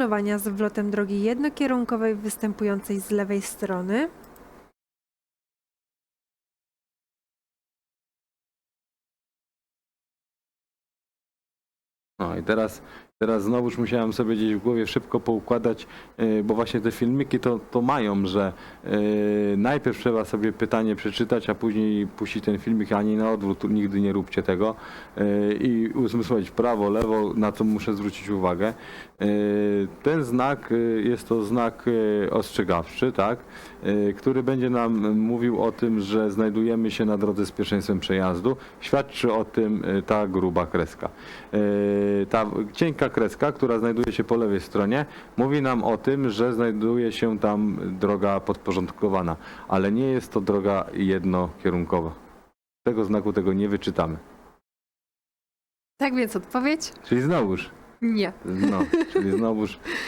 skrzyżowania z wlotem drogi jednokierunkowej występującej z lewej strony. No i teraz, teraz znowuż musiałem sobie gdzieś w głowie szybko poukładać, yy, bo właśnie te filmiki to, to mają, że yy, najpierw trzeba sobie pytanie przeczytać, a później puścić ten filmik, ani na odwrót, nigdy nie róbcie tego yy, i uzmysłowić prawo, lewo, na co muszę zwrócić uwagę. Ten znak jest to znak ostrzegawczy, tak, który będzie nam mówił o tym, że znajdujemy się na drodze z pierwszeństwem przejazdu. Świadczy o tym ta gruba kreska. Ta cienka kreska, która znajduje się po lewej stronie, mówi nam o tym, że znajduje się tam droga podporządkowana, ale nie jest to droga jednokierunkowa. Tego znaku tego nie wyczytamy. Tak więc odpowiedź? Czyli znowuż, Nie. no, czyli znowuż